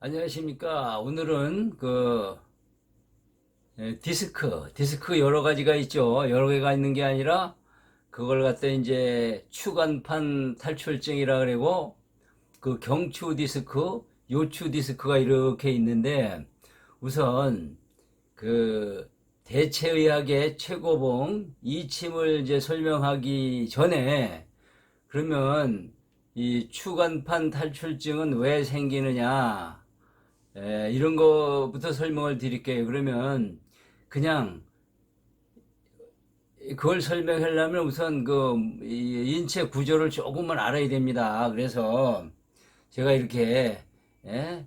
안녕하십니까. 오늘은 그 예, 디스크, 디스크 여러 가지가 있죠. 여러 개가 있는 게 아니라 그걸 갖다 이제 추간판 탈출증이라 그러고 그 경추 디스크, 요추 디스크가 이렇게 있는데 우선 그 대체의학의 최고봉 이침을 이제 설명하기 전에 그러면 이 추간판 탈출증은 왜 생기느냐 에, 이런 거부터 설명을 드릴게요. 그러면 그냥 그걸 설명하려면 우선 그이 인체 구조를 조금만 알아야 됩니다. 그래서 제가 이렇게 예?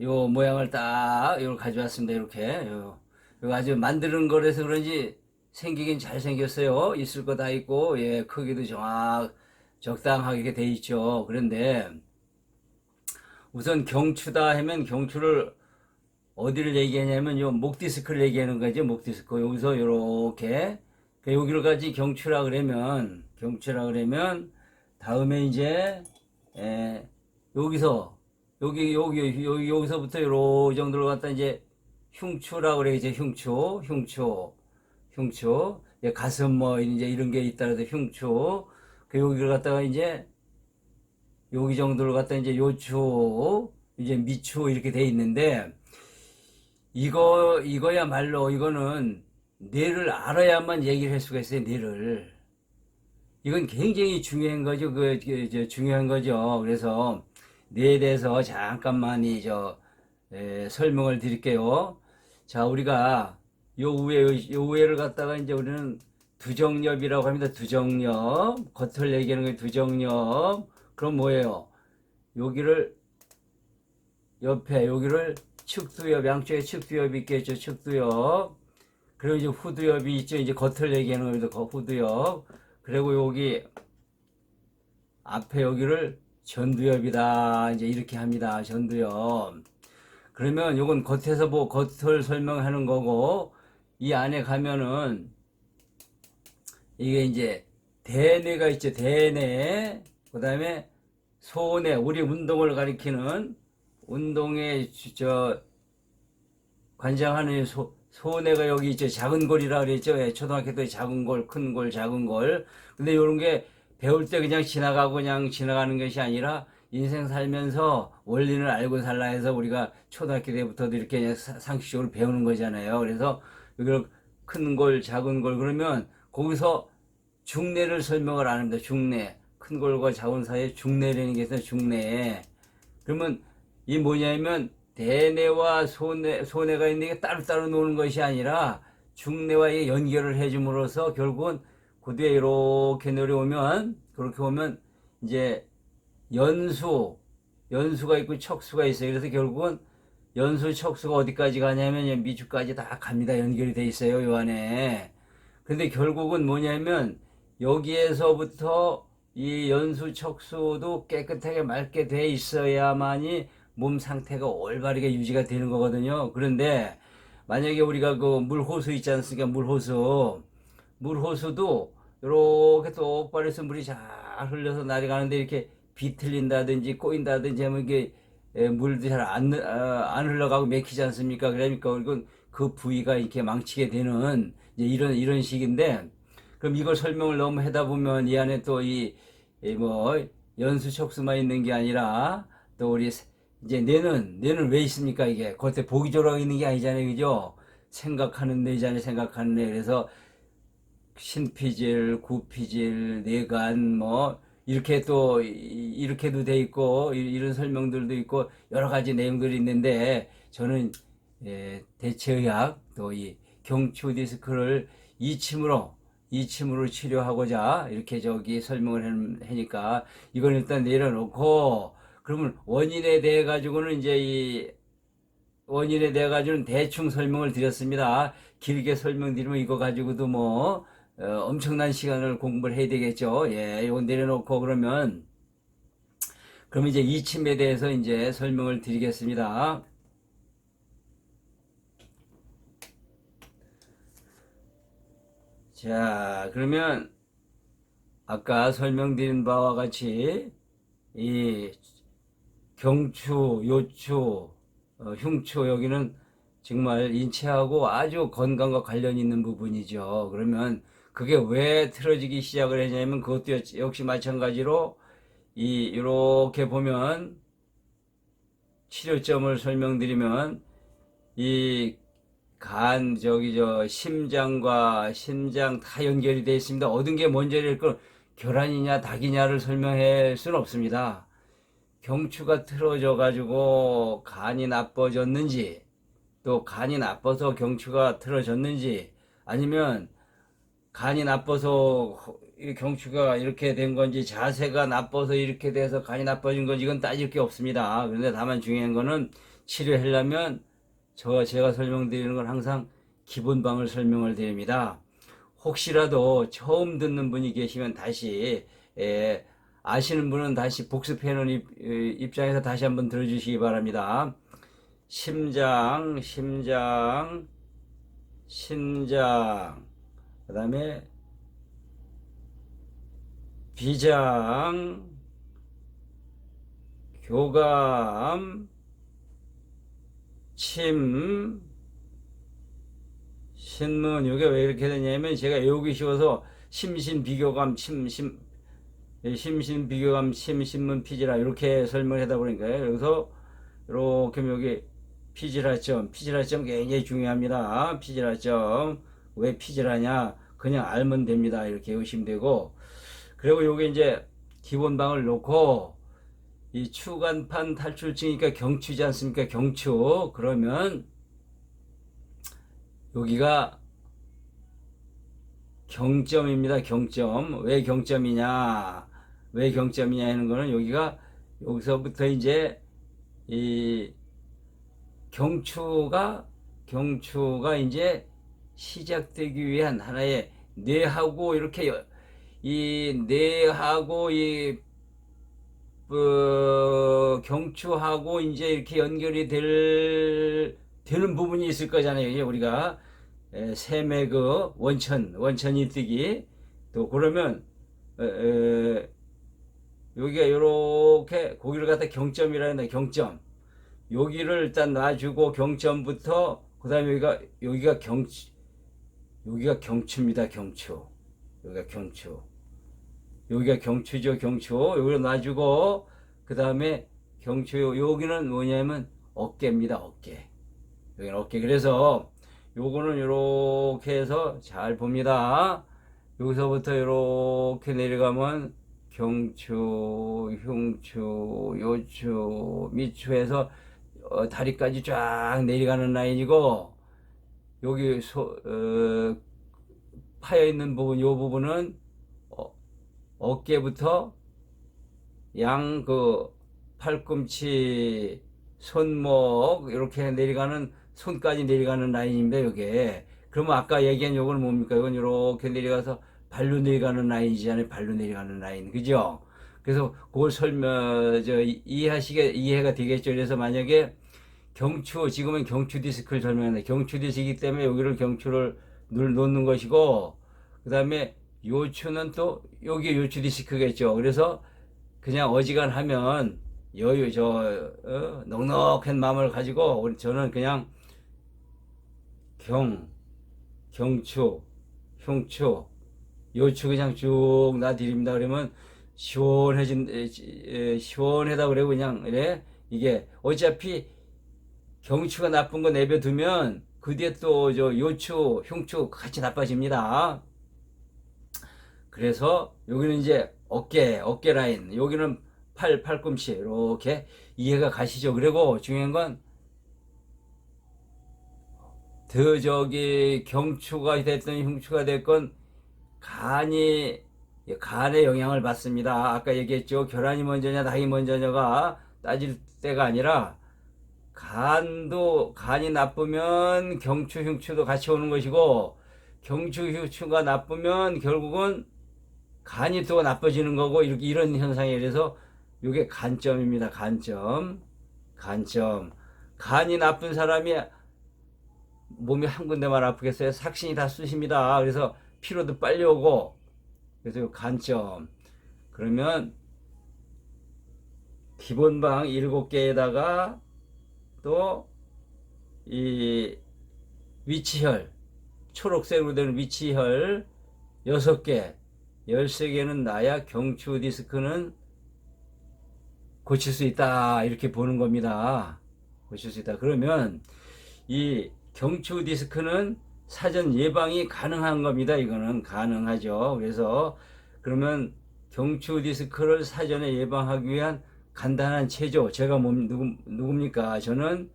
요 모양을 딱 이걸 가져왔습니다. 이렇게 요, 요 아주 만드는 거라서 그런지 생기긴 잘 생겼어요. 있을 거 다 있고 예 크기도 정확 적당하게 돼 있죠. 그런데 우선 경추다 하면 경추를 어디를 얘기하냐면 요 목 디스크를 얘기하는 거죠. 목 디스크. 여기서 요렇게 그 여기를 가지 경추라 그러면 경추라 그러면 다음에 이제 에, 여기서 여기 여기 여기 여기서부터 요 정도로 갖다 이제 흉추라 그래야죠. 흉추 흉추 흉추 이제 가슴 뭐 이제 이런 게 있다라도 흉추 그 여기를 갖다가 이제 여기 정도를 갖다 이제 요추 이제 미추 이렇게 돼 있는데 이거 이거야말로 이거는 뇌를 알아야만 얘기를 할 수가 있어요 뇌를. 이건 굉장히 중요한 거죠. 그, 그, 저, 중요한 거죠. 그래서 뇌에 대해서 잠깐만 이저 설명을 드릴게요. 자 우리가 요 위에 요 위에를 갖다가 이제 우리는 두정엽이라고 합니다. 두정엽. 겉을 얘기하는 게 두정엽 그럼 뭐예요? 여기를 옆에 여기를 측두엽 양쪽에 측두엽이 있겠죠 측두엽. 그리고 이제 후두엽이 있죠. 이제 겉을 얘기하는 겁니다. 거- 후두엽. 그리고 여기 앞에 여기를 전두엽이다. 이제 이렇게 합니다. 전두엽. 그러면 요건 겉에서 뭐 겉을 설명하는 거고 이 안에 가면은 이게 이제 대뇌가 있죠. 대뇌 그 다음에 소뇌 우리 운동을 가리키는 운동에 주- 저 관장하는 소, 소뇌가 여기 있죠 작은 골이라 그랬죠. 예, 초등학교 때 작은 골, 큰 골, 작은 골. 근데 이런 게 배울 때 그냥 지나가고 그냥 지나가는 것이 아니라 인생 살면서 원리를 알고 살라 해서 우리가 초등학교 때부터도 이렇게 상식적으로 배우는 거잖아요. 그래서 이걸 큰 골, 작은 골 그러면 거기서 중뇌를 설명을 안 합니다. 중뇌 큰 골과 작은 사이에 중뇌라는 게 있어요 중뇌 그러면 이 뭐냐면 대뇌와 소뇌, 소뇌가 있는 게 따로따로 노는 것이 아니라 중뇌와 이 연결을 해줌으로써 결국은 그 뒤에 이렇게 내려오면 그렇게 오면 이제 연수 연수가 있고 척수가 있어요. 그래서 결국은 연수 척수가 어디까지 가냐면 미주까지 다 갑니다. 연결이 돼 있어요. 요 안에. 근데 결국은 뭐냐면 여기에서부터 이 연수 척수도 깨끗하게 맑게 돼 있어야만이 몸 상태가 올바르게 유지가 되는 거거든요. 그런데 만약에 우리가 그 물호수 있지 않습니까? 물호수. 물호수도 이렇게 똑바로 해서 물이 잘 흘려서 날이 가는데 이렇게 비틀린다든지 꼬인다든지 하면 이게 에, 물도 잘안 안 흘러가고 막히지 않습니까? 그러니까 이건 그 부위가 이렇게 망치게 되는 이제 이런 이런 식인데 그럼 이걸 설명을 너무 하다 보면 이 안에 또이 뭐 연수 척수만 있는 게 아니라 또 우리 세- 이제 뇌는 뇌는 왜 있습니까 이게? 겉에 보기 좋으라고 있는 게 아니잖아요 그죠? 생각하는 뇌잖아요 생각하는 뇌. 그래서 신피질 구피질 뇌간 뭐 이렇게 또 이- 이렇게도 돼 있고 이- 이런 설명들도 있고 여러 가지 내용들이 있는데 저는 예, 대체의학 또 이 경추 디스크를 이침으로 이침으로 치료하고자 이렇게 저기 설명을 해- 하니까 이건 일단 내려놓고 그러면 원인에 대해 가지고는 이제 이 원인에 대해 가지고는 대충 설명을 드렸습니다. 길게 설명드리면 이거 가지고도 뭐 어, 엄청난 시간을 공부를 해야 되겠죠. 예, 이거 내려놓고 그러면 그러면 이제 이침에 대해서 이제 설명을 드리겠습니다. 자, 그러면 아까 설명드린 바와 같이 이 경추, 요추, 어, 흉추 여기는 정말 인체하고 아주 건강과 관련이 있는 부분이죠. 그러면 그게 왜 틀어지기 시작을 했냐면 그것도 역- 역시 마찬가지로 이 이렇게 보면 치료점을 설명드리면 이 간 저기 저 심장과 심장 다 연결이 되어 있습니다. 얻은 게 뭔지를 그 결함이냐 닭이냐를 설명할 수는 없습니다. 경추가 틀어져 가지고 간이 나빠졌는지 또 간이 나빠서 경추가 틀어졌는지 아니면 간이 나빠서 이 경추가 이렇게 된 건지 자세가 나빠서 이렇게 돼서 간이 나빠진 건지 이건 따질 게 없습니다. 그런데 다만 중요한 거는 치료하려면 저 제가 설명드리는 건 항상 기본방을 설명을 드립니다. 혹시라도 처음 듣는 분이 계시면 다시 예, 아시는 분은 다시 복습해놓은 입, 입장에서 다시 한번 들어주시기 바랍니다. 심장, 심장, 심장, 그 다음에 비장, 교감, 침, 신문, 이게 왜 이렇게 되냐면 제가 외우기 쉬워서 심신, 비교감, 침, 심, 예, 심신, 비교감, 침, 신문, 피지라 이렇게 설명을 하다 보니까 여기서 이렇게 여기 피지라점, 피지라점 굉장히 중요합니다. 피지라점 왜 피지라냐? 그냥 알면 됩니다. 이렇게 외우시면 되고 그리고 요게 이제 기본방을 놓고 이 추간판 탈출증이니까 경추지 않습니까? 경추 그러면 여기가 경점입니다. 경점. 왜 경점이냐? 왜 경점이냐 하는 거는 여기가 여기서부터 이제 이 경추가 경추가 이제 시작되기 위한 하나의 뇌하고 이렇게 여- 이 뇌하고 이 어, 경추하고 이제 이렇게 연결이 될 되는 부분이 있을 거잖아요. 우리가 에, 샘의 그 원천 원천이 뜨기. 또 그러면 에, 에, 여기가 이렇게 고기를 갖다 경점이라 한다 경점. 여기를 일단 놔주고 경점부터 그 다음에 여기가 여기가 경 여기가 경추입니다 경추. 여기가 경추 여기가 경추죠 경추. 여기를 놔주고 그 다음에 경추 여기는 뭐냐면 어깨입니다 어깨. 여기는 어깨. 그래서 요거는 이렇게 해서 잘 봅니다. 여기서부터 이렇게 내려가면 경추 흉추 요추 미추에서 어, 다리까지 쫙 내려가는 라인이고 여기 소, 어, 파여 있는 부분 요 부분은 어, 어깨부터 양 그 팔꿈치 손목 이렇게 내려가는 손까지 내려가는 라인입니다. 요게 그러면 아까 얘기한 요거는 뭡니까? 이건 이렇게 내려가서 발로 내려가는 라인이잖아요. 발로 내려가는 라인 그죠? 그래서 그걸 설명 저 이- 이해하시게 이해가 되겠죠. 그래서 만약에 경추 지금은 경추 디스크를 설명하는데 경추 디스크이기 때문에 여기를 경추를 눌 놓는 것이고 그 다음에 요추는 또 여기 요추 디스크겠죠. 그래서 그냥 어지간하면 여유 저 어, 넉넉한 마음을 가지고 저는 그냥 경 경추 흉추 요추 그냥 쭉 놔드립니다. 그러면 시원해진 시원하다 그래 그냥 이래 이게 어차피 경추가 나쁜 거 내버두면 그 뒤에 또 저 요추, 흉추 같이 나빠집니다. 그래서 여기는 이제 어깨, 어깨 라인, 여기는 팔, 팔꿈치 이렇게 이해가 가시죠. 그리고 중요한 건 더 저기 경추가 됐든 흉추가 됐건 간이 간의 영향을 받습니다. 아까 얘기했죠. 결함이 먼저냐, 닭이 먼저냐가 따질 때가 아니라 간도 간이 나쁘면 경추 흉추도 같이 오는 것이고 경추 흉추가 나쁘면 결국은 간이 또 나빠지는 거고 이렇게 이런 현상에 의해서 이게 간점입니다. 간점. 간점. 간이 나쁜 사람이 몸이 한 군데만 아프겠어요? 삭신이 다 쑤십니다. 그래서 피로도 빨리 오고 그래서 요 간점. 그러면 기본방 7개에다가 또 이 위치혈 초록색으로 되는 위치혈 6개 13개는 나야 경추 디스크는 고칠 수 있다 이렇게 보는 겁니다. 고칠 수 있다. 그러면 이 경추 디스크는 사전 예방이 가능한 겁니다. 이거는 가능하죠. 그래서 그러면 경추 디스크를 사전에 예방하기 위한 간단한 체조 제가 뭐 누구, 누굽니까? 저는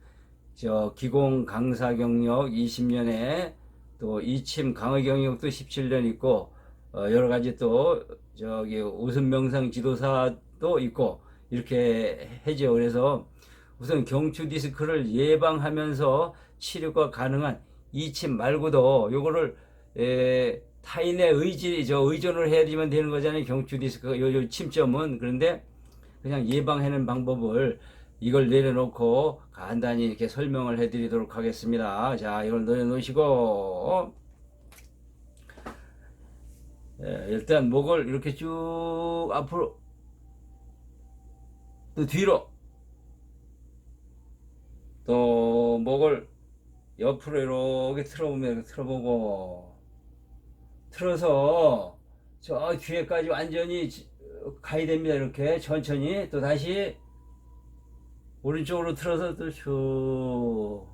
저 기공 강사 경력 20년에 또 이침 강의 경력도 17년 있고 어, 여러 가지 또 저기 웃음 명상 지도사도 있고 이렇게 해죠. 그래서 우선 경추 디스크를 예방하면서 치료가 가능한 이침 말고도 요거를 에, 타인의 의지 저 의존을 해야지만 되는 거잖아요. 경추 디스크 요, 요 침점은 그런데 그냥 예방하는 방법을 이걸 내려놓고 간단히 이렇게 설명을 해드리도록 하겠습니다. 자, 이걸 내려놓으시고 예, 일단 목을 이렇게 쭉 앞으로 또 뒤로 또 목을 옆으로 이렇게 틀어보면 틀어보고 틀어서 저 뒤에까지 완전히 지- 가야 됩니다. 이렇게 천천히 또 다시 오른쪽으로 틀어서 또 쭉.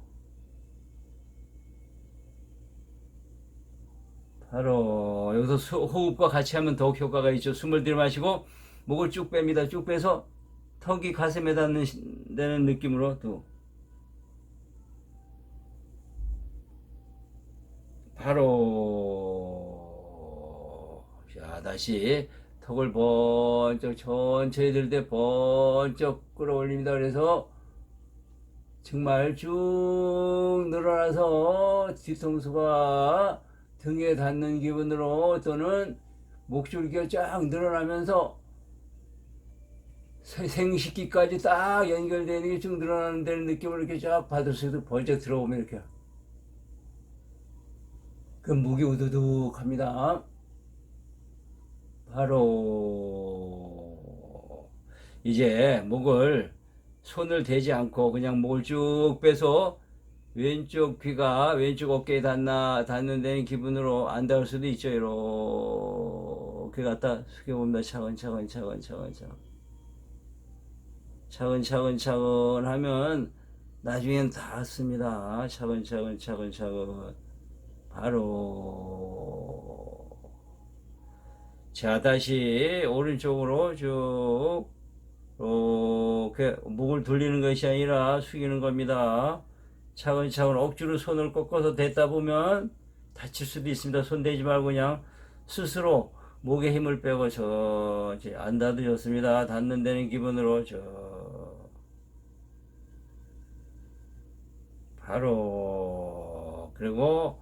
바로 여기서 수- 호흡과 같이 하면 더욱 효과가 있죠. 숨을 들이마시고 목을 쭉 뺍니다. 쭉 빼서 턱이 가슴에 닿는 시- 되는 느낌으로 또 바로 자 다시 턱을 번쩍 천천히 들 때 번쩍 끌어올립니다. 그래서 정말 쭉 늘어나서 뒤통수가 등에 닿는 기분으로 또는 목줄기가 쫙 늘어나면서 세- 생식기까지 딱 연결되는 게 쭉 늘어나는 데는 느낌을 이렇게 쫙 받을 수 있도록 번쩍 들어오면 이렇게 그 목이 우두둑합니다. 바로 이제 목을 손을 대지 않고 그냥 목을 쭉 빼서 왼쪽 귀가 왼쪽 어깨에 닿나 닿는 데는 기분으로 안 닿을 수도 있죠. 이렇게 갖다 숙여봅니다. 차근차근 차근차근 차근 차근차근 차근 하면 나중엔 닿습니다. 차근차근 차근 차근 바로 자 다시 오른쪽으로 쭉 이렇게 목을 돌리는 것이 아니라 숙이는 겁니다. 차근차근 억지로 손을 꺾어서 댔다 보면 다칠 수도 있습니다. 손 대지 말고 그냥 스스로 목에 힘을 빼고 저 이제 안 좋습니다. 닿는 데는 기분으로 저 바로 그리고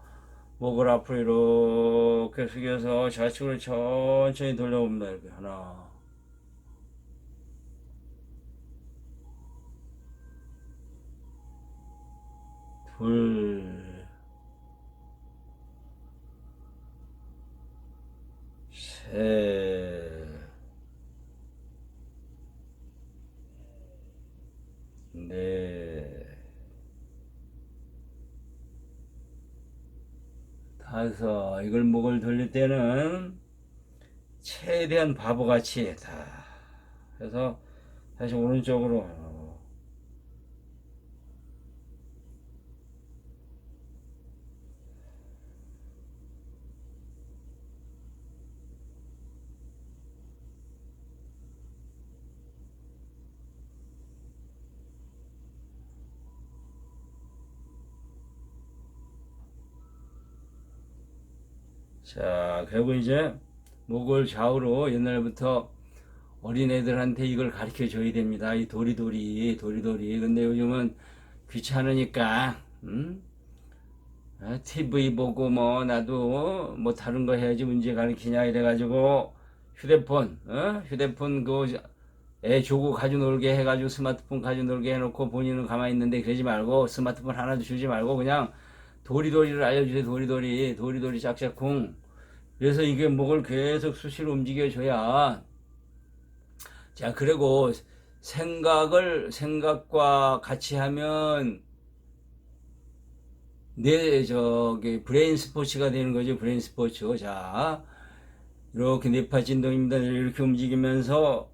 목을 앞으로 이렇게 숙여서 좌측으로 천천히 돌려봅니다. 이렇게 하나 둘 셋, 넷, 다섯. 이걸 목을 돌릴 때는 최대한 바보같이 다 해서 다시 오른쪽으로 자, 그리고 이제 목을 좌우로 옛날부터 어린애들한테 이걸 가르쳐 줘야 됩니다. 이 도리도리, 도리도리. 근데 요즘은 귀찮으니까, 음? 아, TV 보고 뭐, 나도 뭐 다른 거 해야지 문제 가르치냐 이래가지고 휴대폰, 어? 휴대폰 그, 애 조고 가지고 놀게 해가지고 스마트폰 가지고 놀게 해놓고 본인은 가만히 있는데 그러지 말고 스마트폰 하나도 주지 말고 그냥 도리도리를 알려주세요. 도리도리, 도리도리 짝짝쿵. 그래서 이게 목을 계속 수시로 움직여줘야. 자, 그리고 생각을 생각과 같이 하면 내 저기 브레인 스포츠가 되는 거죠. 브레인 스포츠. 자, 이렇게 뇌파 진동입니다. 이렇게 움직이면서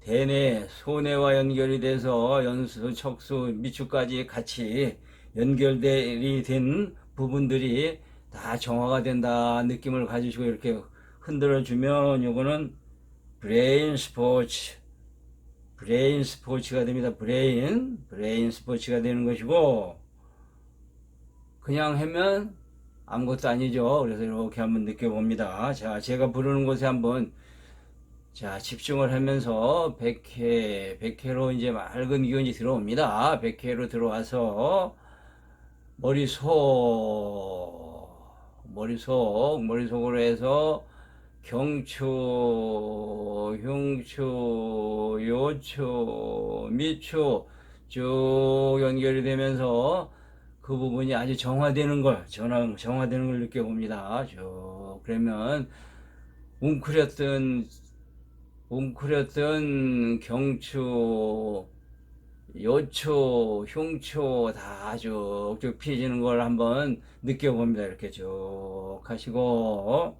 대뇌, 소뇌와 연결이 돼서 연수, 척수, 미추까지 같이 연결이 된 부분들이 다 정화가 된다 느낌을 가지시고 이렇게 흔들어 주면 요거는 브레인 스포츠 브레인 스포츠가 됩니다. 브레인 브레인 스포츠가 되는 것이고 그냥 하면 아무것도 아니죠. 그래서 이렇게 한번 느껴봅니다. 자, 제가 부르는 곳에 한번 자, 집중을 하면서 100회, 100회로 이제 맑은 기운이 들어옵니다. 100회로 들어와서 머리 속, 머리속, 머리속으로 해서 경추, 흉추, 요추, 미추 쭉 연결이 되면서 그 부분이 아주 정화되는 걸, 전화, 정화되는 걸 느껴봅니다. 쭉. 그러면 웅크렸던 웅크렸던 경추, 요추, 흉추 다 쭉쭉 피해지는 걸 한번 느껴봅니다. 이렇게 쭉 하시고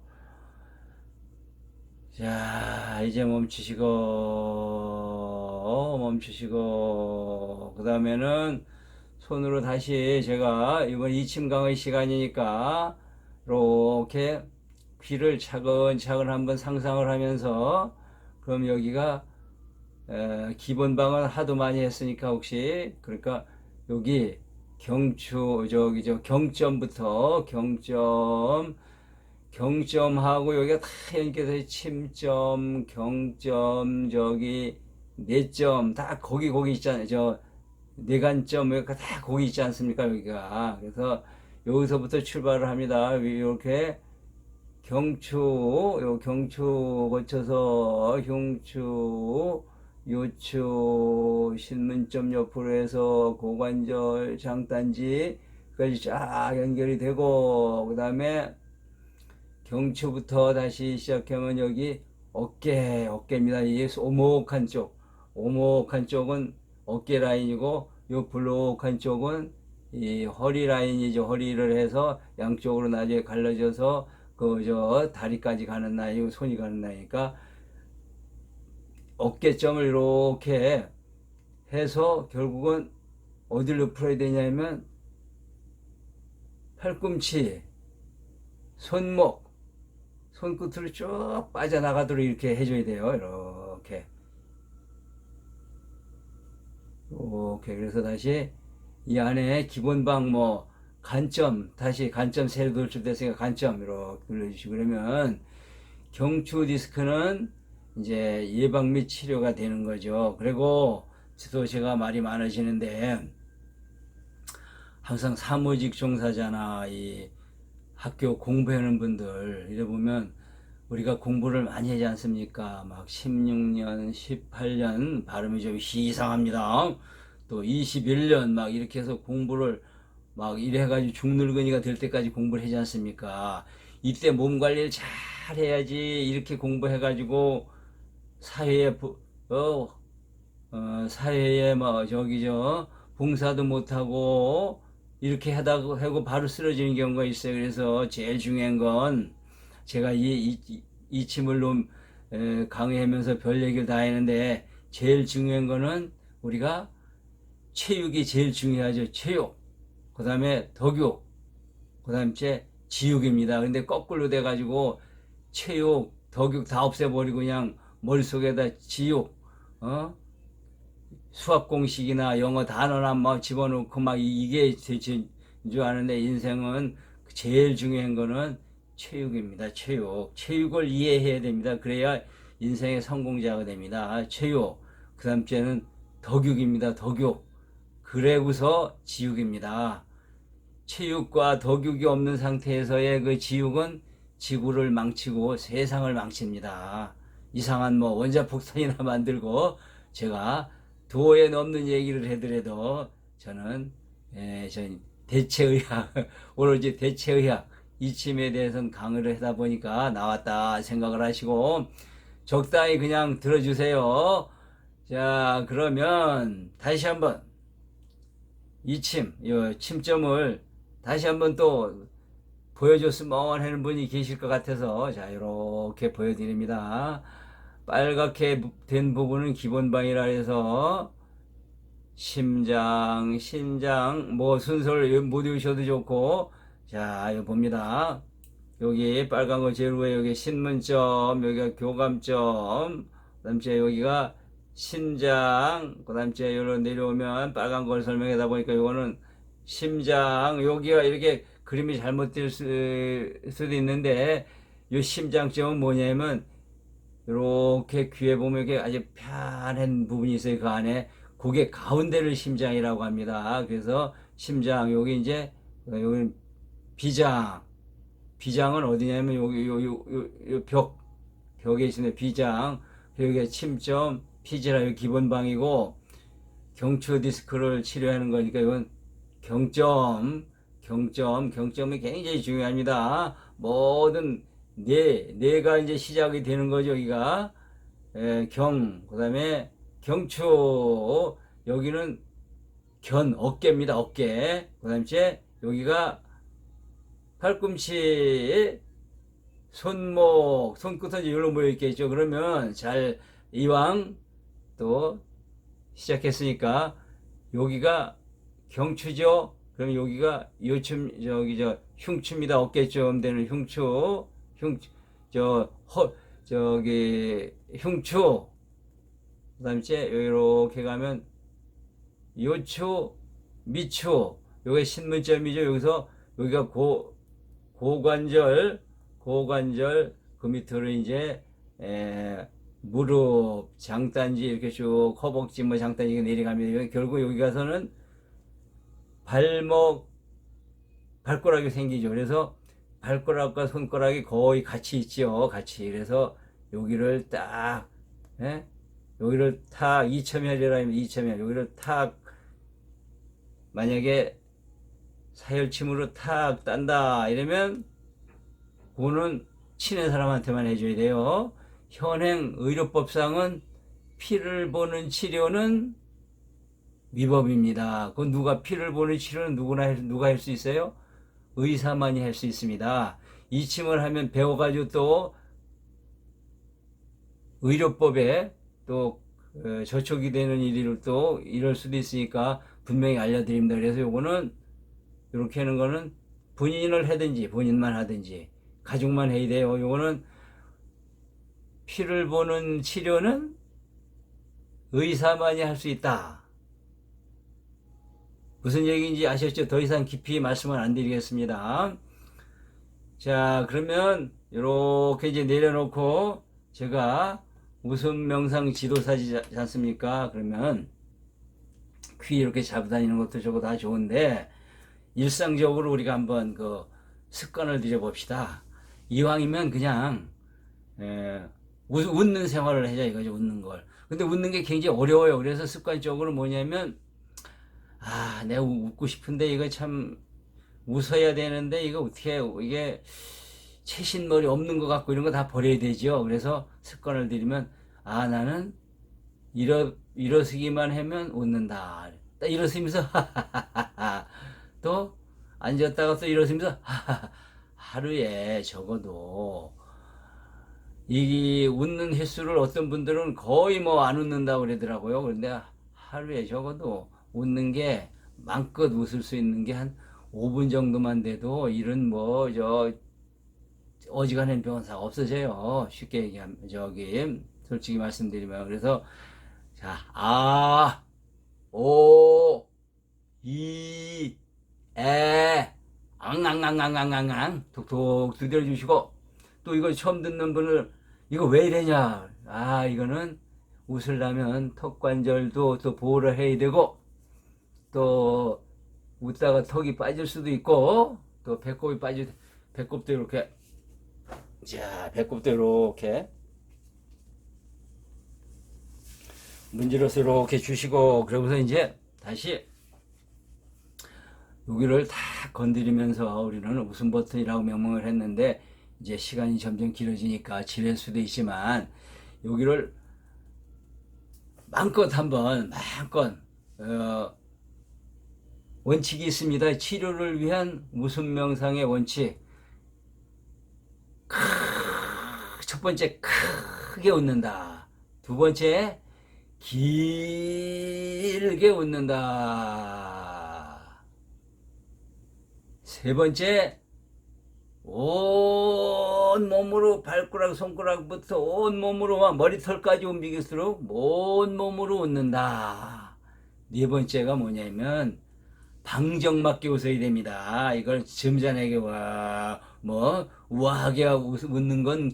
자 이제 멈추시고 멈추시고 그 다음에는 손으로 다시 제가 이번 이침 강의 시간이니까 이렇게 귀를 차근차근 한번 상상을 하면서 그럼 여기가 에, 기본 방은 하도 많이 했으니까 혹시 그러니까 여기 경추 저기 저 경점부터 경점 경점하고 여기가 다 연결해서 침점 경점 저기 내점 다 거기 거기 있잖아요. 저 내관점 여기가 다 거기 있지 않습니까 여기가? 그래서 여기서부터 출발을 합니다. 이렇게 경추, 요 경추 거쳐서 흉추, 요추, 신문점 옆으로 해서 고관절, 장단지까지 쫙 연결이 되고, 그 다음에 경추부터 다시 시작하면 여기 어깨, 어깨입니다. 이게 오목한 쪽, 오목한 쪽은 어깨 라인이고, 요 블록한 쪽은 이 허리 라인이죠. 허리를 해서 양쪽으로 나중에 갈라져서 그 저 다리까지 가는 나이, 손이 가는 나이니까 어깨점을 이렇게 해서 결국은 어디로 풀어야 되냐면 팔꿈치, 손목, 손끝으로 쭉 빠져나가도록 이렇게 해줘야 돼요. 이렇게. 이렇게. 그래서 다시 이 안에 기본방 뭐 간점 다시 간점 세로 돌출 됐으니까 간점 이렇게 눌러주시고 그러면 경추 디스크는 이제 예방 및 치료가 되는 거죠. 그리고 또 제가 말이 많아지는데 항상 사무직 종사자나 이 학교 공부하는 분들 이래 보면 우리가 공부를 많이 하지 않습니까? 막 16년, 18년 발음이 좀 이상합니다. 또 21년 막 이렇게 해서 공부를 막 이래 가지고 중늙은이가 될 때까지 공부를 하지 않습니까? 이때 몸 관리를 잘 해야지 이렇게 공부해 가지고 사회에 부- 어, 어, 사회에 뭐 저기 저 봉사도 못하고 이렇게 하다가 하고 바로 쓰러지는 경우가 있어요. 그래서 제일 중요한 건 제가 이, 이, 이 침을 놈 에, 강의하면서 별 얘기를 다 했는데 제일 중요한 거는 우리가 체육이 제일 중요하죠. 체육. 그 다음에 덕육, 그 다음에 지육입니다. 근데 거꾸로 돼가지고 체육, 덕육 다 없애버리고 그냥 머릿속에다 지육, 어? 수학 공식이나 영어 단어나 막 집어넣고 막 이게 대체 줄 아는데 인생은 제일 중요한 거는 체육입니다. 체육. 체육을 이해해야 됩니다. 그래야 인생의 성공자가 됩니다. 체육. 그 다음 째는 덕육입니다. 덕육. 그래고서 지육입니다. 체육과 덕육이 없는 상태에서의 그 지육은 지구를 망치고 세상을 망칩니다. 이상한 뭐 원자 폭탄이나 만들고 제가 도에 넘는 얘기를 해더라도 저는 에, 전 대체의학 오로지 대체의학 이침에 대해서는 강의를 하다 보니까 나왔다 생각을 하시고 적당히 그냥 들어주세요. 자, 그러면 다시 한번 이침, 이 침점을 다시 한번 또 보여줬으면 하는 분이 계실 것 같아서 자, 이렇게 보여드립니다. 빨갛게 된 부분은 기본방이라 해서 심장, 심장, 뭐 순서를 못 외우셔도 좋고 자, 이거 봅니다. 여기 빨간 거 제일 위에 여기 신문점, 여기가 교감점, 그 다음에 여기가 심장, 그 다음에 여기로 내려오면 빨간 걸 설명하다 보니까 이거는 심장, 여기가 이렇게 그림이 잘못될 수, 수도 있는데 이 심장점은 뭐냐면 이렇게 귀에 보면 이렇게 아주 편한 부분이 있어요. 그 안에 그게 가운데를 심장이라고 합니다. 그래서 심장 여기 이제 여기 비장 비장은 어디냐면 여기 요요요벽 벽에 있는 비장 여기가 침점 피지라 요 기본방이고 경추 디스크를 치료하는 거니까 이건 경점 경점 경점이 굉장히 중요합니다. 모든 뇌 뇌가 이제 시작이 되는 거죠. 여기가 에, 경 그다음에 경추 여기는 견 어깨입니다. 어깨 그다음에 여기가 팔꿈치, 손목, 손끝은 이걸로 모여 있겠죠. 그러면 잘 이왕 또 시작했으니까 여기가 경추죠. 그럼 여기가 요춤 저기 저 흉추입니다. 어깨쯤 되는 흉추, 흉저 허 저기 흉추. 그다음에 이렇게 가면 요추, 미추. 요게 신문점이죠. 여기서 여기가 고 고관절, 고관절 그 밑으로 이제 에, 무릎, 장단지 이렇게 쭉 허벅지 뭐 장단지 여기 결국 여기 가서는 발목, 발가락이 생기죠. 그래서 발가락과 손가락이 거의 같이 있죠. 같이. 그래서 여기를 딱, 예? 여기를 탁, 이첨혈이라면 이첨혈, 여기를 탁, 만약에 사열침으로 탁 딴다 이러면 그거는 친한 사람한테만 해줘야 돼요. 현행 의료법상은 피를 보는 치료는 위법입니다. 그 누가 피를 보는 치료는 누구나 할, 누가 할 수 있어요? 의사만이 할 수 있습니다. 이침을 하면 배워가지고 또 의료법에 또 어, 저촉이 되는 일을 또 이럴 수도 있으니까 분명히 알려드립니다. 그래서 요거는 이렇게 하는 거는 본인을 하든지 본인만 하든지 가족만 해야 돼요. 요거는 피를 보는 치료는 의사만이 할 수 있다. 무슨 얘기인지 아셨죠? 더 이상 깊이 말씀을 안 드리겠습니다. 자, 그러면 이렇게 이제 내려놓고 제가 웃음 명상 지도사지 않습니까? 그러면 귀 이렇게 잡고 다니는 것도 저거 다 좋은데 일상적으로 우리가 한번 그 습관을 들여봅시다. 이왕이면 그냥 에, 웃, 웃는 생활을 해자 이거죠. 웃는 걸. 근데 웃는 게 굉장히 어려워요. 그래서 습관적으로 뭐냐면 아, 내가 웃고 싶은데 이거 참 웃어야 되는데 이거 어떻게 이게 최신머리 없는 것 같고 이런 거 다 버려야 되죠. 그래서 습관을 들이면 아 나는 일어 일어서기만 하면 웃는다. 딱 일어서면서 또 앉았다가 또 일어서면서 하루에 적어도 이 웃는 횟수를 어떤 분들은 거의 뭐 안 웃는다고 그러더라고요. 그런데 하루에 적어도 웃는 게 마음껏 웃을 수 있는 게 한 5분 정도만 돼도 이런 뭐 저 어지간한 병사 없어져요. 쉽게 얘기하면 저기 솔직히 말씀드리면 그래서 자, 아, 오, 이, 에, 앙앙앙앙앙앙 톡톡 두드려 주시고 또 이걸 처음 듣는 분을 이거 왜 이래냐 아 이거는 웃으려면 턱관절도 또 보호를 해야 되고 또 웃다가 턱이 빠질 수도 있고 또 배꼽이 빠질 배꼽도 이렇게 자 배꼽도 이렇게 문지러서 이렇게 주시고 그러고서 이제 다시 여기를 다 건드리면서 우리는 웃음 버튼이라고 명명을 했는데 이제 시간이 점점 길어지니까 지낼 수도 있지만 여기를 마음껏 한번 마음껏 어, 원칙이 있습니다. 치료를 위한 웃음 명상의 원칙. 크, 첫 번째 크게 웃는다. 두 번째 길게 웃는다. 세 번째 온 몸으로 발가락 손가락부터 온 몸으로 머리털까지 움직일수록 온 몸으로 웃는다. 네 번째가 뭐냐면 방정맞게 웃어야 됩니다. 이걸 점잖게 와, 뭐, 우아하게 웃, 웃는 건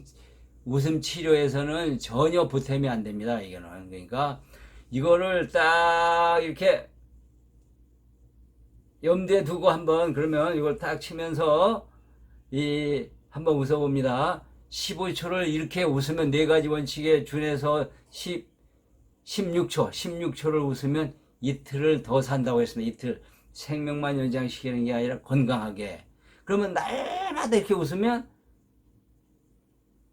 웃음 치료에서는 전혀 보탬이 안 됩니다. 이거는. 그러니까 이거를 딱 이렇게 염두에 두고 한번 그러면 이걸 딱 치면서 이 한번 웃어 봅니다. 15초를 이렇게 웃으면 네 가지 원칙에 준해서 10, 16초, 16초를 웃으면 이틀을 더 산다고 했습니다. 이틀. 생명만 연장시키는 게 아니라 건강하게. 그러면 날마다 이렇게 웃으면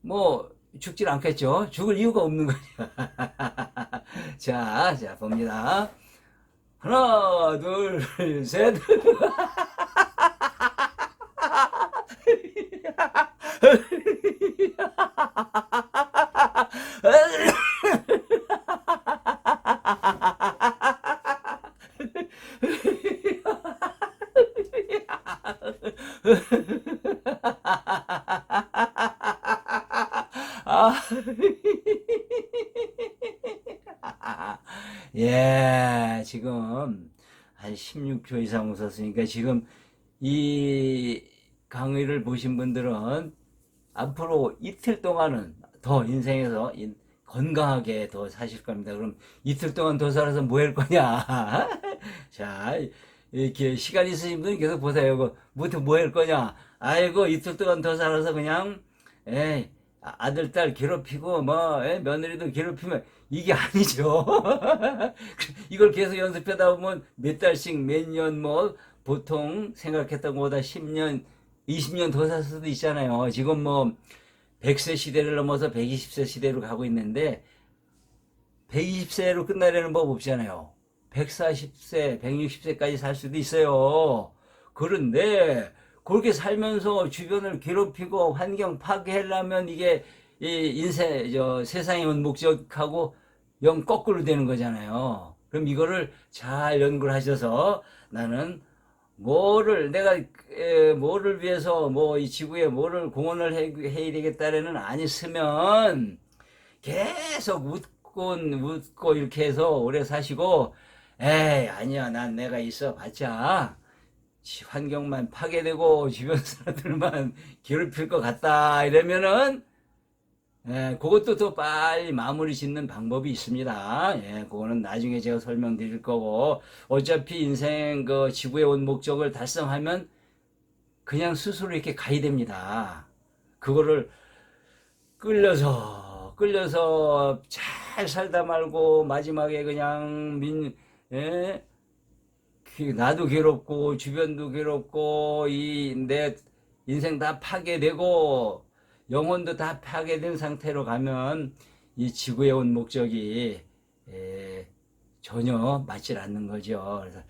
뭐 죽질 않겠죠. 죽을 이유가 없는 거죠. 자, 자 봅니다. 하나, 둘, 셋. 아. 예, 지금 한 16초 이상 웃었으니까 지금 이 강의를 보신 분들은 앞으로 이틀 동안은 더 인생에서 인- 건강하게 더 사실 겁니다. 그럼 이틀 동안 더 살아서 뭐 할 거냐? 자, 이렇게 시간 있으신 분은 계속 보세요. 그 뭐뭐 할 거냐? 아이고, 이틀 동안 더 살아서 그냥, 에이, 아- 아들, 딸 괴롭히고, 뭐, 에, 며느리도 괴롭히면, 이게 아니죠. 이걸 계속 연습하다 보면 몇 달씩, 몇 년, 뭐, 보통 생각했던 것보다 10년, 20년 더 살 수도 있잖아요. 지금 뭐, 100세 시대를 넘어서 120세 시대로 가고 있는데, 120세로 끝나려는 법 없잖아요. 140세, 160세까지 살 수도 있어요. 그런데 그렇게 살면서 주변을 괴롭히고 환경 파괴하려면 이게 이 인생 저 세상의 온 목적하고 영 거꾸로 되는 거잖아요. 그럼 이거를 잘 연구를 하셔서 나는 뭐를 내가 에, 뭐를 위해서 뭐 이 지구에 뭐를 공헌을 해, 해야 되겠다라는 안 있으면 계속 웃고 웃고 이렇게 해서 오래 사시고 에이 아니야. 난 내가 있어. 봤자. 지- 환경만 파괴되고 주변 사람들만 괴롭힐 것 같다. 이러면은 예, 그것도 더 빨리 마무리 짓는 방법이 있습니다. 예, 그거는 나중에 제가 설명드릴 거고. 어차피 인생 그 지구에 온 목적을 달성하면 그냥 스스로 이렇게 가야 됩니다. 그거를 끌려서 끌려서 잘 살다 말고 마지막에 그냥 민 예? 그 나도 괴롭고 주변도 괴롭고 이 내 인생 다 파괴되고 영혼도 다 파괴된 상태로 가면 이 지구에 온 목적이 에, 전혀 맞질 않는 거죠. 그래서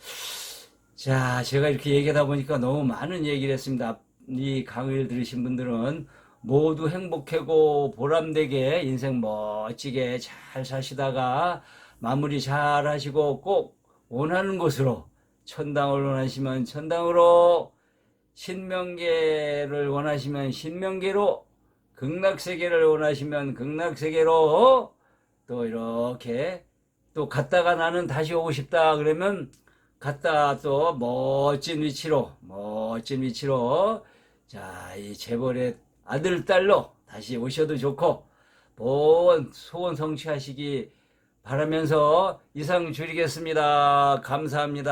자, 제가 이렇게 얘기하다 보니까 너무 많은 얘기를 했습니다. 이 강의를 들으신 분들은 모두 행복하고 보람되게 인생 멋지게 잘 사시다가 마무리 잘 하시고 꼭 원하는 곳으로 천당을 원하시면 천당으로 신명계를 원하시면 신명계로 극락세계를 원하시면 극락세계로 또 이렇게 또 갔다가 나는 다시 오고 싶다 그러면 갔다 또 멋진 위치로 멋진 위치로 자 이 재벌의 아들 딸로 다시 오셔도 좋고 본 소원 성취하시기 바라면서 이상 줄이겠습니다. 감사합니다.